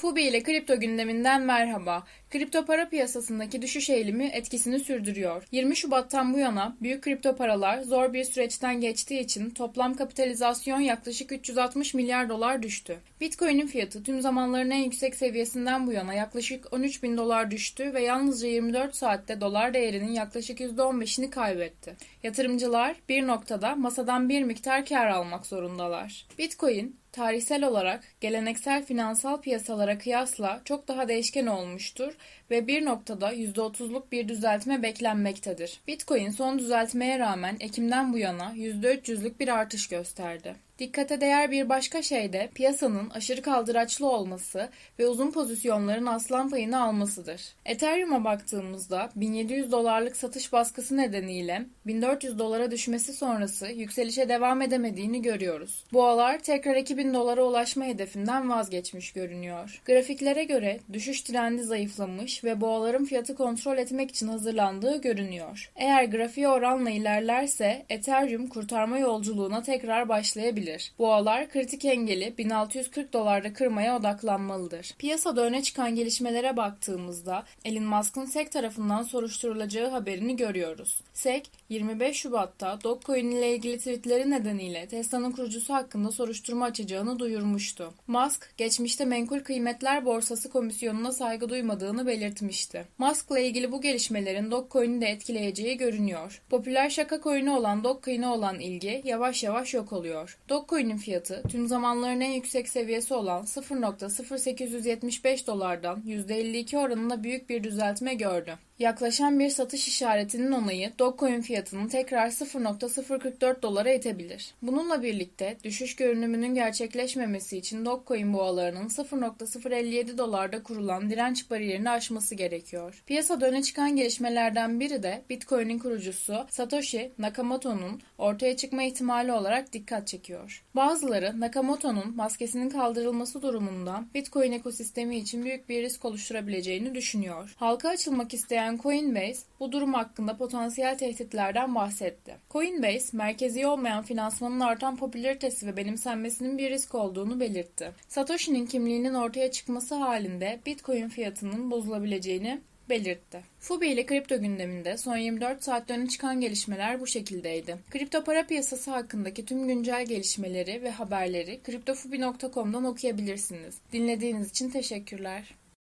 Fubi ile kripto gündeminden merhaba. Kripto para piyasasındaki düşüş eğilimi etkisini sürdürüyor. 20 Şubat'tan bu yana büyük kripto paralar zor bir süreçten geçtiği için toplam kapitalizasyon yaklaşık 360 milyar dolar düştü. Bitcoin'in fiyatı tüm zamanların en yüksek seviyesinden bu yana yaklaşık 13 bin dolar düştü ve yalnızca 24 saatte dolar değerinin yaklaşık %15'ini kaybetti. Yatırımcılar bir noktada masadan bir miktar kar almak zorundalar. Bitcoin tarihsel olarak geleneksel finansal piyasalara kıyasla çok daha değişken olmuştur ve bir noktada %30'luk bir düzeltme beklenmektedir. Bitcoin son düzeltmeye rağmen Ekim'den bu yana %300'lük bir artış gösterdi. Dikkate değer bir başka şey de piyasanın aşırı kaldıraçlı olması ve uzun pozisyonların aslan payını almasıdır. Ethereum'a baktığımızda 1700 dolarlık satış baskısı nedeniyle 1400 dolara düşmesi sonrası yükselişe devam edemediğini görüyoruz. Boğalar tekrar 2000 dolara ulaşma hedefinden vazgeçmiş görünüyor. Grafiklere göre düşüş trendi zayıflamış ve boğaların fiyatı kontrol etmek için hazırlandığı görünüyor. Eğer grafiğe oranla ilerlerse Ethereum kurtarma yolculuğuna tekrar başlayabilir. Boğalar kritik engeli 1640 dolarda kırmaya odaklanmalıdır. Piyasada öne çıkan gelişmelere baktığımızda Elon Musk'ın SEC tarafından soruşturulacağı haberini görüyoruz. SEC 25 Şubat'ta Dogecoin ile ilgili tweetleri nedeniyle Tesla'nın kurucusu hakkında soruşturma açacağını duyurmuştu. Musk, geçmişte Menkul Kıymetler Borsası Komisyonu'na saygı duymadığını belirtmişti. Musk'la ilgili bu gelişmelerin Dogecoin'i de etkileyeceği görünüyor. Popüler şaka coin'i olan Dogecoin'e olan ilgi yavaş yavaş yok oluyor. Dogecoin'in fiyatı tüm zamanların en yüksek seviyesi olan 0.0875 dolardan %52 oranında büyük bir düzeltme gördü. Yaklaşan bir satış işaretinin onayı Dogecoin fiyatını tekrar 0.044 dolara itebilir. Bununla birlikte düşüş görünümünün gerçekleşmemesi için Dogecoin boğalarının 0.057 dolarda kurulan direnç bariyerini aşması gerekiyor. Piyasada öne çıkan gelişmelerden biri de Bitcoin'in kurucusu Satoshi Nakamoto'nun ortaya çıkma ihtimali olarak dikkat çekiyor. Bazıları Nakamoto'nun maskesinin kaldırılması durumunda Bitcoin ekosistemi için büyük bir risk oluşturabileceğini düşünüyor. Halka açılmak isteyen Coinbase bu durum hakkında potansiyel tehditlerden bahsetti. Coinbase, merkezi olmayan finansmanın artan popülaritesi ve benimsenmesinin bir risk olduğunu belirtti. Satoshi'nin kimliğinin ortaya çıkması halinde Bitcoin fiyatının bozulabileceğini belirtti. Fubi ile kripto gündeminde son 24 saatte öne çıkan gelişmeler bu şekildeydi. Kripto para piyasası hakkındaki tüm güncel gelişmeleri ve haberleri kriptofubi.com'dan okuyabilirsiniz. Dinlediğiniz için teşekkürler.